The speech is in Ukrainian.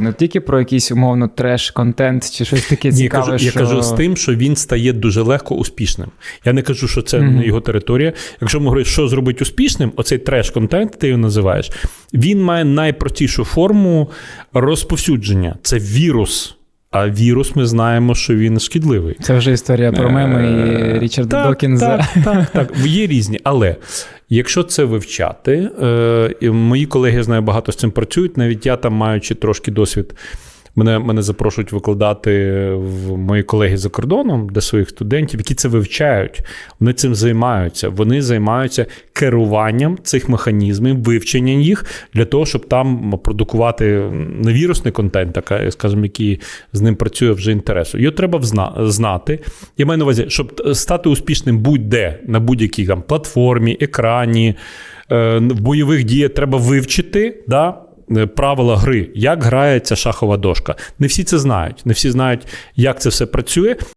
Не тільки про якийсь умовно треш-контент чи щось таке Ні, я кажу, кажу, я кажу з тим, що він стає дуже легко успішним. Я не кажу, що це Мгм. не його територія. Якщо ми говоримо, що зробить успішним, оцей треш-контент, ти його називаєш, він має найпростішу форму розповсюдження. Це вірус. А вірус ми знаємо, що він шкідливий. Це вже історія про меми і Е, Річарда так, Докінза. Так, так, так. Є різні. Але якщо це вивчати, е, мої колеги я знаю, багато з цим працюють. Навіть я там, маючи трошки досвід, мене, мене запрошують викладати в мої колеги за кордоном для своїх студентів, які це вивчають. Вони цим займаються. Вони займаються керуванням цих механізмів, вивченням їх для того, щоб там продукувати не вірусний контент, така, скажімо, який з ним працює вже інтересу. Його треба знати. Я маю на увазі, щоб стати успішним будь-де на будь-якій там платформі, екрані, е, в бойових діях треба вивчити. Да? Е, Правила гри, як грається шахова дошка. Не всі це знають, не всі знають, як це все працює.